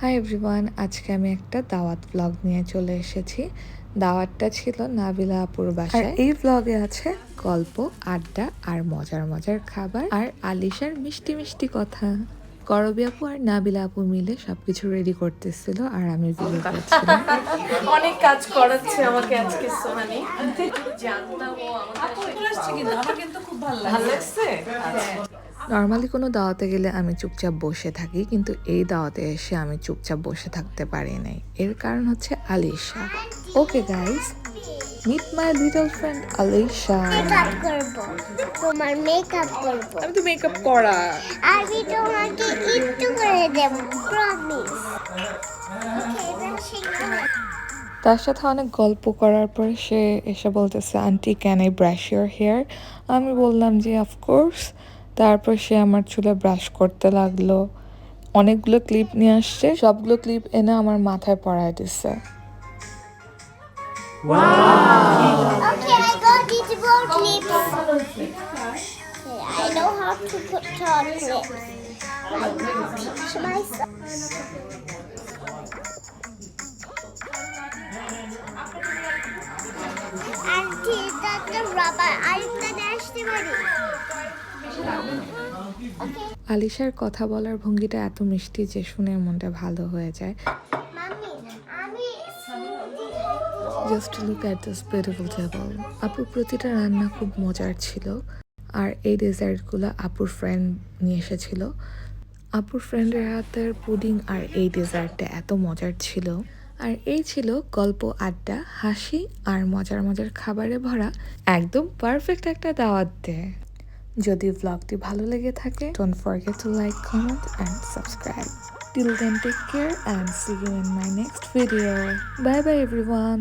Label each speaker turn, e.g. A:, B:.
A: Hi everyone আজকে আমি একটা দাওয়াত ব্লগ নিয়ে চলে এসেছি। দাওয়াতটা ছিল নাবিলা আপুর বাসায়। এই ব্লগে আছে গল্প আড্ডা আর মজার মজার খাবার আর আলিশার মিষ্টি মিষ্টি কথা। করবি আপু আর নাবিলা আপু মিলে সবকিছু রেডি করতেছিল আর আমি ভিডিও করছিলাম।
B: অনেক কাজ করাচ্ছে আমাকে আজকে সোহানি। জানতাম ও আমাকে ভালো লাগছে।
A: নর্মালি কোনো দাওয়াতে গেলে আমি চুপচাপ বসে থাকি কিন্তু এই দাওয়াতে এসে আমি চুপচাপ বসে থাকতে পারি নাই। এর কারণ হচ্ছে Alisha. Okay guys meet my little friend Alisha.
C: Makeup করব। তোমার মেকআপ করব।
B: আমি তো মেকআপ করা।
C: আমি তোমাকে একটু করে দেব প্রমিস
A: তার সাথে অনেক গল্প করার পর সে এসে বলতেছে aunty can I brush your hair আমি বললাম যে অফকোর্স তারপর সে আমার চুলে ব্রাশ করতে লাগল। অনেকগুলো ক্লিপ নিয়ে আসছে সবগুলো ক্লিপ এনে আমার মাথায় পড়ায় দিচ্ছে আলিশার কথা বলার ভঙ্গিটা এত মিষ্টি যে শুনে মনটা ভালো হয়ে যায়। Just look at this beautiful table আপুর প্রতিটা রান্না খুব মজার ছিল, আর এই ডেজার্টগুলো আপুর ফ্রেন্ড নিয়ে এসেছিল। আপুর ফ্রেন্ডের হাতের পুডিং আর এই ডেজার্টটা এত মজার ছিল। আর এই ছিল গল্প, আড্ডা, হাসি আর মজার মজার খাবারে ভরা একদম পারফেক্ট একটা দাওয়াত দেয়। যদি ব্লগটি ভালো লেগে থাকে don't forget to like comment and subscribe till then take care and see you in my next video bye bye everyone